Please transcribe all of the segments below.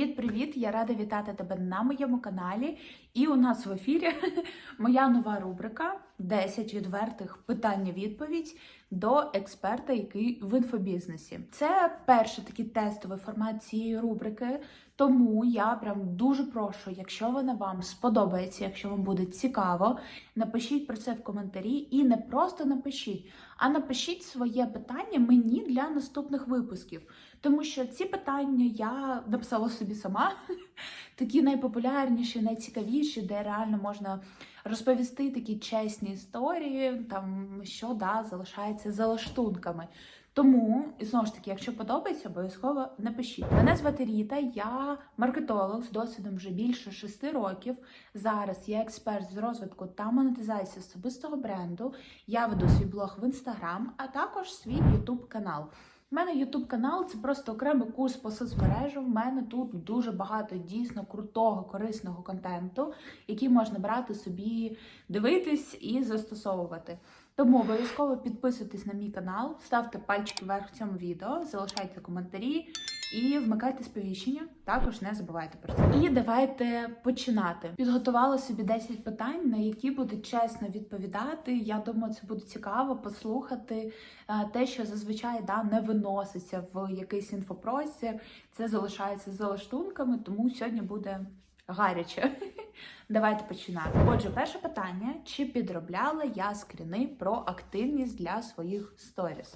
Привіт-привіт! Я рада вітати тебе на моєму каналі. І у нас в ефірі моя нова рубрика «10 відвертих питання-відповідь до експерта, який в інфобізнесі. Це перший такий тестовий формат цієї рубрики. Тому я прям дуже прошу, якщо вона вам сподобається, якщо вам буде цікаво, напишіть про це в коментарі і не просто напишіть, а напишіть своє питання мені для наступних випусків. Тому що ці питання я написала собі сама, такі найпопулярніші, найцікавіші, де реально можна розповісти такі чесні історії, там що да, залишається за лаштунками. Тому, і знову ж таки, якщо подобається, обов'язково напишіть. Мене звати Ріта, я маркетолог з досвідом вже більше шести років. Зараз я експерт з розвитку та монетизації особистого бренду. Я веду свій блог в інстаграм, а також свій ютуб канал. У мене ютуб канал це просто окремий курс по соцмережам. У мене тут дуже багато дійсно крутого, корисного контенту, який можна брати собі, дивитись і застосовувати. Тому обов'язково підписуйтесь на мій канал, ставте пальчики вверх цьому відео, залишайте коментарі і вмикайте сповіщення. Також не забувайте про це. І давайте починати. Підготувала собі 10 питань, на які буду чесно відповідати. Я думаю, це буде цікаво послухати е, те, що зазвичай да, не виноситься в якийсь інфопростір. Це залишається за лаштунками, тому сьогодні буде гаряче. Давайте починати. Отже, перше питання: чи підробляла я скріни про активність для своїх сторіс?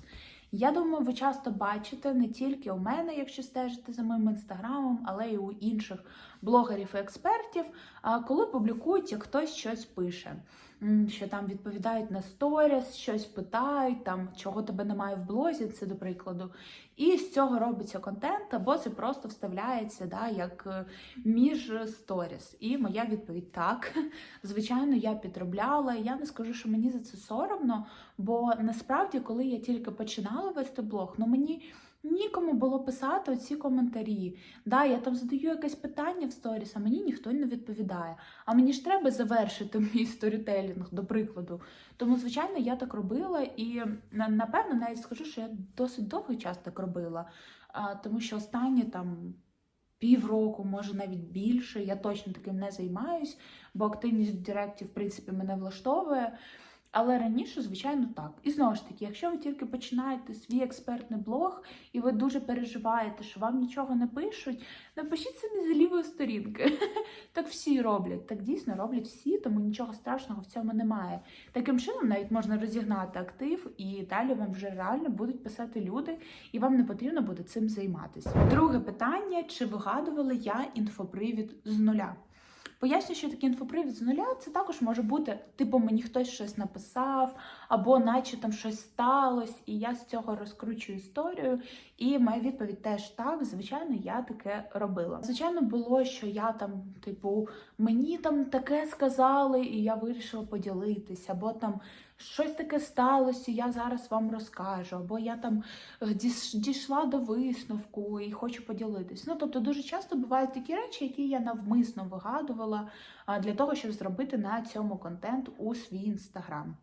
Я думаю, ви часто бачите не тільки у мене, якщо стежите за моїм інстаграмом, але й у інших блогерів і експертів, коли публікують, як хтось щось пише, що там відповідають на сторіс, щось питають, там чого тебе немає в блозі, це до прикладу. І з цього робиться контент, або це просто вставляється да, як е, між сторіс. І моя відповідь так. Звичайно, я підробляла. Я не скажу, що мені за це соромно, бо насправді, коли я тільки починала вести блог, ну мені. Нікому було писати оці коментарі. Да, я там задаю якесь питання в сторіс, а мені ніхто не відповідає. А мені ж треба завершити мій сторітелінг, до прикладу. Тому, звичайно, я так робила, і напевно навіть скажу, що я досить довгий час так робила, тому що останні там. Півроку, може навіть більше, я точно таким не займаюсь, бо активність в Директі, в принципі, мене влаштовує. Але раніше, звичайно, так. І знову ж таки, якщо ви тільки починаєте свій експертний блог, і ви дуже переживаєте, що вам нічого не пишуть, напишіть не з лівої сторінки. Так всі роблять, так дійсно роблять всі, тому нічого страшного в цьому немає. Таким чином навіть можна розігнати актив, і далі вам вже реально будуть писати люди, і вам не потрібно буде цим займатися. Друге питання: чи вигадувала я інфопривід з нуля? Поясню, що такий інфопривід з нуля це також може бути, типу, мені хтось щось написав, або наче там щось сталося, і я з цього розкручую історію. І моя відповідь теж так, звичайно, я таке робила. Звичайно, було, що я там, типу, мені там таке сказали, і я вирішила поділитися, або там щось таке сталося, я зараз вам розкажу, або я там дійшла до висновку і хочу поділитись. Ну, тобто, дуже часто бувають такі речі, які я навмисно вигадувала для того, щоб зробити на цьому контент у свій інстаграм.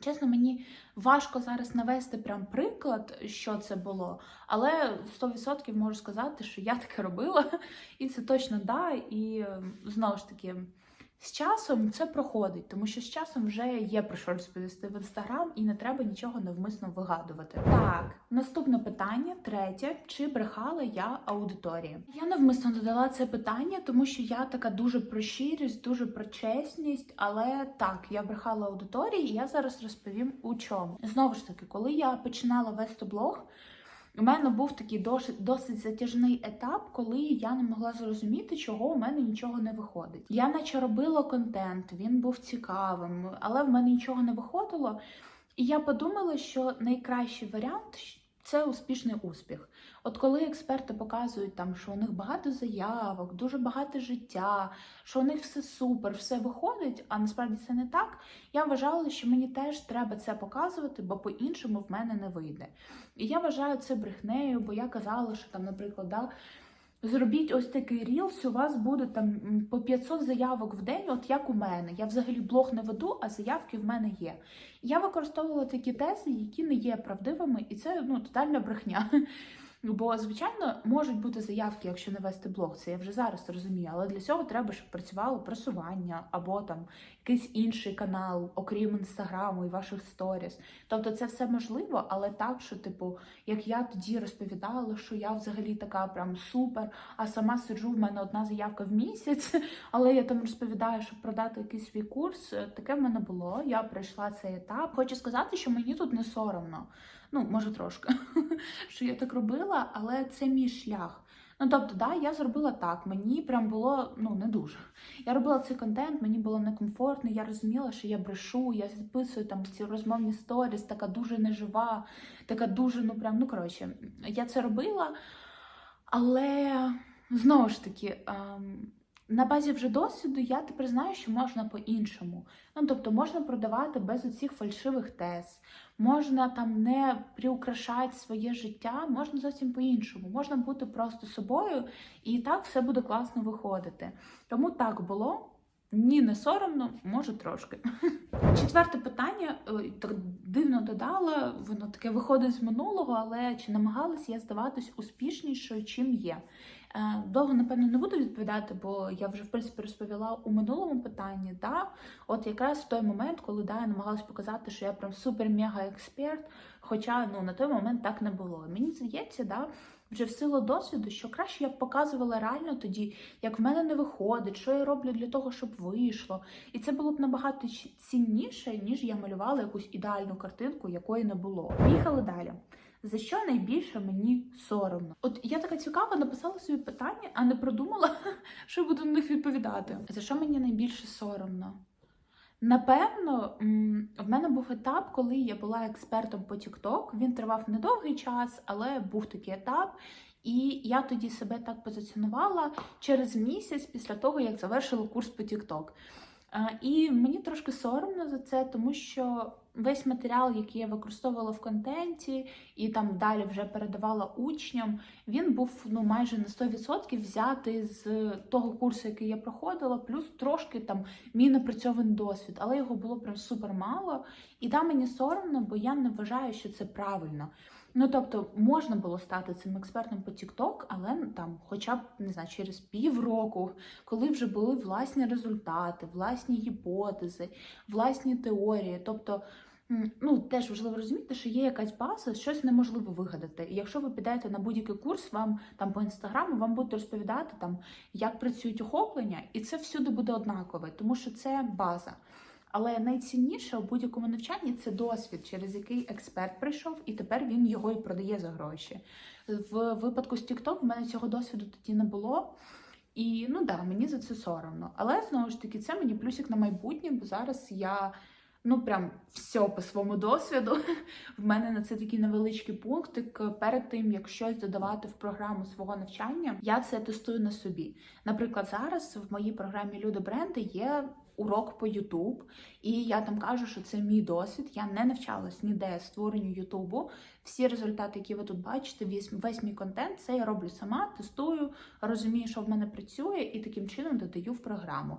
Чесно, мені важко зараз навести прям приклад, що це було, але 100% можу сказати, що я таке робила, і це точно да. І знову ж таки. З часом це проходить, тому що з часом вже є про що розповісти в інстаграм, і не треба нічого навмисно вигадувати. Так, наступне питання, третє: чи брехала я аудиторії? Я навмисно додала це питання, тому що я така дуже про щирість, дуже про чесність. Але так, я брехала аудиторії, і я зараз розповім у чому. Знову ж таки, коли я починала вести блог. У мене був такий досить, досить затяжний етап, коли я не могла зрозуміти, чого у мене нічого не виходить. Я наче робила контент, він був цікавим, але в мене нічого не виходило. І я подумала, що найкращий варіант це успішний успіх. От коли експерти показують, там, що у них багато заявок, дуже багато життя, що у них все супер, все виходить, а насправді це не так. Я вважала, що мені теж треба це показувати, бо по-іншому в мене не вийде. І я вважаю це брехнею, бо я казала, що там, наприклад, да, Зробіть ось такий рілс, у вас буде там по 500 заявок в день, от як у мене. Я взагалі блог не веду, а заявки в мене є. Я використовувала такі тези, які не є правдивими, і це ну, тотальна брехня. Бо, звичайно, можуть бути заявки, якщо не вести блог, це я вже зараз розумію. Але для цього треба, щоб працювало просування або там якийсь інший канал, окрім інстаграму і ваших сторіс. Тобто це все можливо, але так, що, типу, як я тоді розповідала, що я взагалі така прям супер, а сама сиджу, в мене одна заявка в місяць, але я там розповідаю, щоб продати якийсь свій курс. Таке в мене було. Я пройшла цей етап. Хочу сказати, що мені тут не соромно. Ну, може, трошки, що я так робила, але це мій шлях. Ну, тобто, да, я зробила так. Мені прям було ну не дуже. Я робила цей контент, мені було некомфортно. Я розуміла, що я брешу, я записую там ці розмовні сторіс, така дуже нежива, така дуже, ну прям, ну коротше, я це робила, але знову ж таки. Ем, на базі вже досвіду я тепер знаю, що можна по-іншому. Ну, тобто можна продавати без оцих фальшивих тез, можна там не приукрашати своє життя, можна зовсім по-іншому. Можна бути просто собою, і так все буде класно виходити. Тому так було. Ні, не соромно, може трошки. Четверте питання так дивно додала, воно таке виходить з минулого, але чи намагалась я здаватись успішнішою, чим є? Е, Довго, напевно, не буду відповідати, бо я вже в принципі розповіла у минулому питанні. Да? От якраз в той момент, коли да, я намагалась показати, що я прям супер-мега експерт, хоча ну, на той момент так не було. Мені здається, да, вже в силу досвіду, що краще я б показувала реально тоді, як в мене не виходить, що я роблю для того, щоб вийшло. І це було б набагато цінніше, ніж я малювала якусь ідеальну картинку, якої не було. Поїхали далі. За що найбільше мені соромно? От я така цікава, написала собі питання, а не продумала, що буду на них відповідати. За що мені найбільше соромно? Напевно, в мене був етап, коли я була експертом по TikTok. Він тривав недовгий час, але був такий етап. І я тоді себе так позиціонувала через місяць після того, як завершила курс по TikTok. І мені трошки соромно за це, тому що весь матеріал, який я використовувала в контенті, і там далі вже передавала учням, він був ну майже на 100% взятий з того курсу, який я проходила, плюс трошки там мій напрацьований досвід, але його було прям супер мало. І там мені соромно, бо я не вважаю, що це правильно. Ну тобто можна було стати цим експертом по TikTok, але ну, там, хоча б не знаю, через півроку, коли вже були власні результати, власні гіпотези, власні теорії. Тобто, ну теж важливо розуміти, що є якась база, щось неможливо вигадати. І якщо ви підете на будь-який курс, вам там по інстаграму вам будуть розповідати там, як працюють охоплення, і це всюди буде однакове, тому що це база. Але найцінніше у будь-якому навчанні це досвід, через який експерт прийшов, і тепер він його і продає за гроші. В випадку з TikTok в мене цього досвіду тоді не було. І ну да, мені за це соромно. Але знову ж таки, це мені плюсик на майбутнє, бо зараз я ну прям все по своєму досвіду. В мене на це такий невеличкий пунктик. Перед тим як щось додавати в програму свого навчання, я це тестую на собі. Наприклад, зараз в моїй програмі Люди бренди є урок по YouTube, і я там кажу, що це мій досвід. Я не навчалась ніде створенню Ютубу. Всі результати, які ви тут бачите, весь, весь мій контент, це я роблю сама, тестую, розумію, що в мене працює, і таким чином додаю в програму.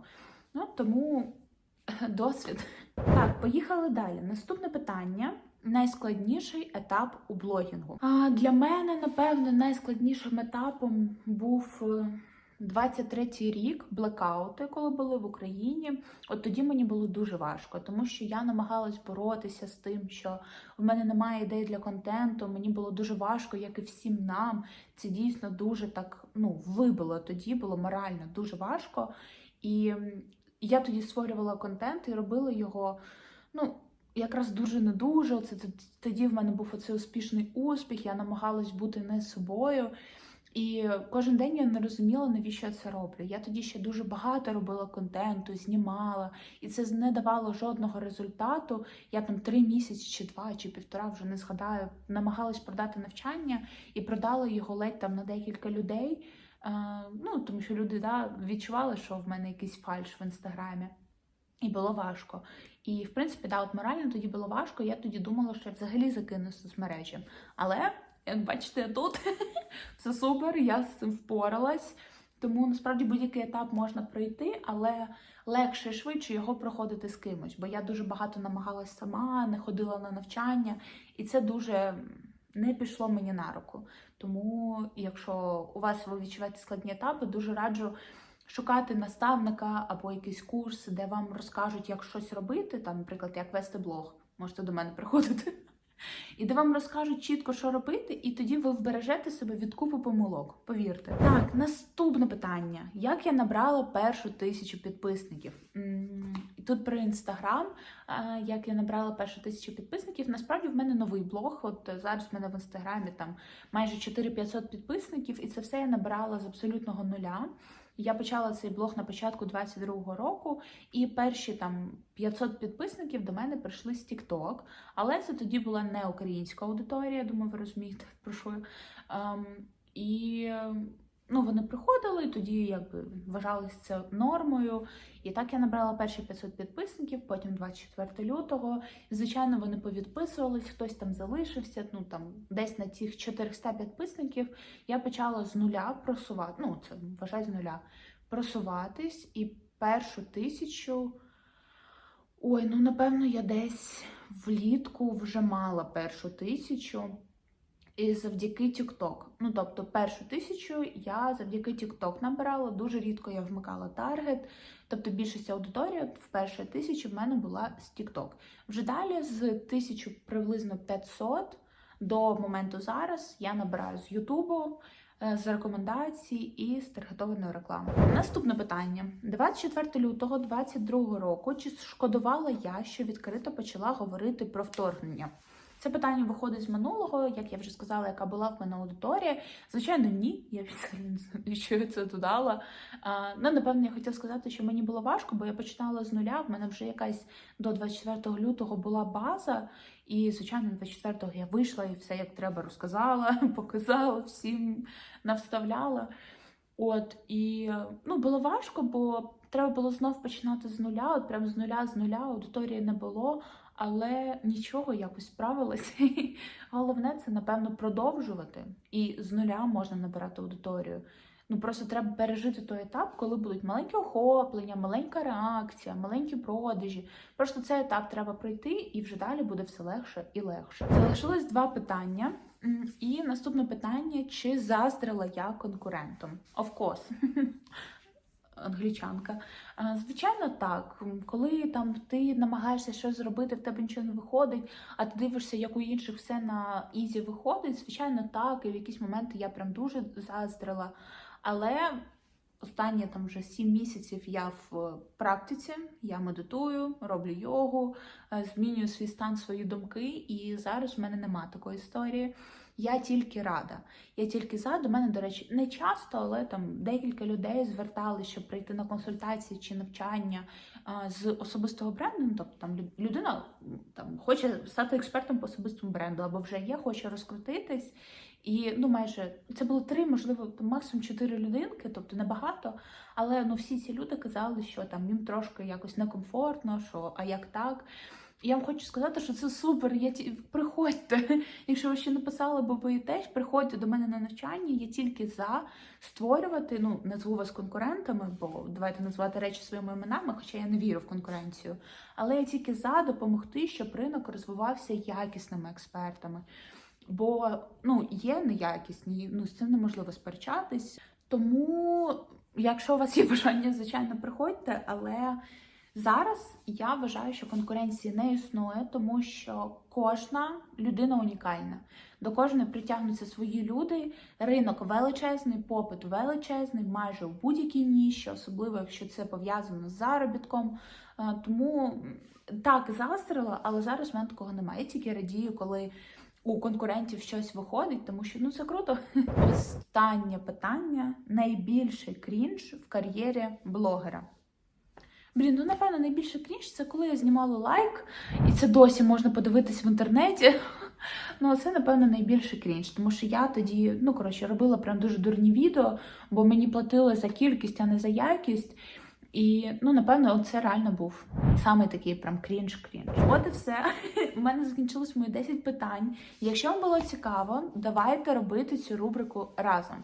Ну тому досвід. Так, поїхали далі. Наступне питання. Найскладніший етап у блогінгу. А для мене, напевно, найскладнішим етапом був е, 23-й рік, блекаути, коли були в Україні. От тоді мені було дуже важко, тому що я намагалась боротися з тим, що в мене немає ідей для контенту. Мені було дуже важко, як і всім нам. Це дійсно дуже так ну, вибило тоді, було морально дуже важко. І я тоді створювала контент і робила його. ну, Якраз дуже не дуже. Оце т- тоді в мене був оцей успішний успіх, я намагалась бути не собою. І кожен день я не розуміла, навіщо я це роблю. Я тоді ще дуже багато робила контенту, знімала, і це не давало жодного результату. Я там три місяці, чи два, чи півтора вже не згадаю, намагалась продати навчання і продала його ледь там на декілька людей. Е, ну, тому що люди да, відчували, що в мене якийсь фальш в інстаграмі. І було важко. І, в принципі, да, от морально тоді було важко. Я тоді думала, що я взагалі закину соцмережі. Але, як бачите, я тут все супер, я з цим впоралась. Тому насправді будь-який етап можна пройти, але легше і швидше його проходити з кимось. Бо я дуже багато намагалась сама, не ходила на навчання, і це дуже не пішло мені на руку. Тому, якщо у вас ви відчуваєте складні етапи, дуже раджу шукати наставника або якийсь курс, де вам розкажуть, як щось робити, там, наприклад, як вести блог. Можете до мене приходити. І де вам розкажуть чітко, що робити, і тоді ви вбережете себе від купи помилок. Повірте. Так, наступне питання: як я набрала першу тисячу підписників? Тут про інстаграм. е, Як я набрала першу тисячу підписників? Насправді в мене новий блог. От зараз в мене в інстаграмі там майже 4500 підписників, і це все я набрала з абсолютного нуля. Я почала цей блог на початку 22-го року, і перші там 500 підписників до мене прийшли з TikTok. Але це тоді була не українська аудиторія, думаю, ви розумієте, про що. Ем, і ну, вони приходили, тоді якби вважалось це нормою. І так я набрала перші 500 підписників, потім 24 лютого. І, звичайно, вони повідписувались, хтось там залишився. Ну там десь на цих 400 підписників я почала з нуля просувати. Ну, це вважай з нуля просуватись, і першу тисячу. Ой, ну напевно, я десь влітку вже мала першу тисячу. І завдяки TikTok. Ну, тобто, першу тисячу я завдяки TikTok набирала. Дуже рідко я вмикала таргет. Тобто, більшість аудиторії в першій тисячі в мене була з TikTok. Вже далі з 1000 приблизно 500 до моменту зараз я набираю з Ютубу, е, з рекомендацій і з таргетованої реклами. Наступне питання: 24 лютого 2022 року. Чи шкодувала я, що відкрито почала говорити про вторгнення? Це питання виходить з минулого, як я вже сказала, яка була в мене аудиторія. Звичайно, ні. Я я це додала. А, ну, напевно, я хотіла сказати, що мені було важко, бо я починала з нуля. В мене вже якась до 24 лютого була база. І, звичайно, 24-го я вийшла і все як треба розказала, показала, всім навставляла. От і ну було важко, бо треба було знов починати з нуля. От прям з нуля з нуля аудиторії не було, але нічого якось справилася. Головне це напевно продовжувати. І з нуля можна набирати аудиторію. Ну просто треба пережити той етап, коли будуть маленькі охоплення, маленька реакція, маленькі продажі. Просто цей етап треба пройти, і вже далі буде все легше і легше. Залишилось два питання. І наступне питання: чи заздрила я конкурентам? Of course. Англічанка. Звичайно, так. Коли там ти намагаєшся щось зробити, в тебе нічого не виходить, а ти дивишся, як у інших все на ізі виходить. Звичайно, так. І в якісь моменти я прям дуже заздрила. Але останні там вже сім місяців я в практиці, я медитую, роблю йогу, е, змінюю свій стан, свої думки, і зараз в мене нема такої історії. Я тільки рада. Я тільки за. До мене, до речі, не часто, але там декілька людей звертали, щоб прийти на консультації чи навчання з особистого бренду. Ну, Тобто там лю- людина там хоче стати експертом по особистому бренду, або вже є, хоче розкрутитись. І ну, майже це було три, можливо, максимум чотири людинки, тобто небагато. Але ну всі ці люди казали, що там їм трошки якось некомфортно, що а як так. Я вам хочу сказати, що це супер. Я ті... приходьте. Якщо ви ще не писали, бо боїтесь, приходьте до мене на навчання. Я тільки за створювати. Ну назву вас конкурентами, бо давайте назвати речі своїми іменами, хоча я не вірю в конкуренцію. Але я тільки за допомогти, щоб ринок розвивався якісними експертами. Бо ну є неякісні, ну з цим неможливо сперечатись. Тому, якщо у вас є бажання, звичайно, приходьте, але зараз я вважаю, що конкуренції не існує, тому що кожна людина унікальна. До кожної притягнуться свої люди. Ринок величезний, попит величезний, майже в будь-якій ніші, особливо якщо це пов'язано з заробітком. Е, Тому так заздрила, але зараз в мене такого немає. Я тільки радію, коли у конкурентів щось виходить, тому що ну це круто. Останнє питання: найбільший крінж в кар'єрі блогера. Блін, ну напевно, найбільше крінж це коли я знімала лайк, і це досі можна подивитись в інтернеті. Ну, це, напевно, найбільше крінж, тому що я тоді, ну коротше, робила прям дуже дурні відео, бо мені платили за кількість, а не за якість. І ну, напевно, це реально був саме такий прям крінж-крінж. От і все. У мене закінчилось мої 10 питань. Якщо вам було цікаво, давайте робити цю рубрику разом.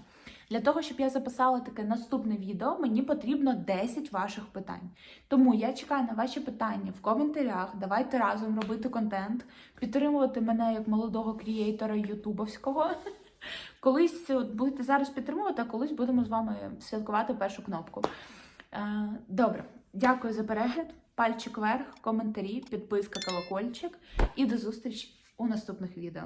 Для того, щоб я записала таке наступне відео, мені потрібно 10 ваших питань. Тому я чекаю на ваші питання в коментарях. Давайте разом робити контент, підтримувати мене як молодого крієйтора ютубовського. Колись будете зараз підтримувати, а колись будемо з вами святкувати першу кнопку. Е, Добре, дякую за перегляд. Пальчик вверх, коментарі, підписка, колокольчик. І до зустрічі у наступних відео.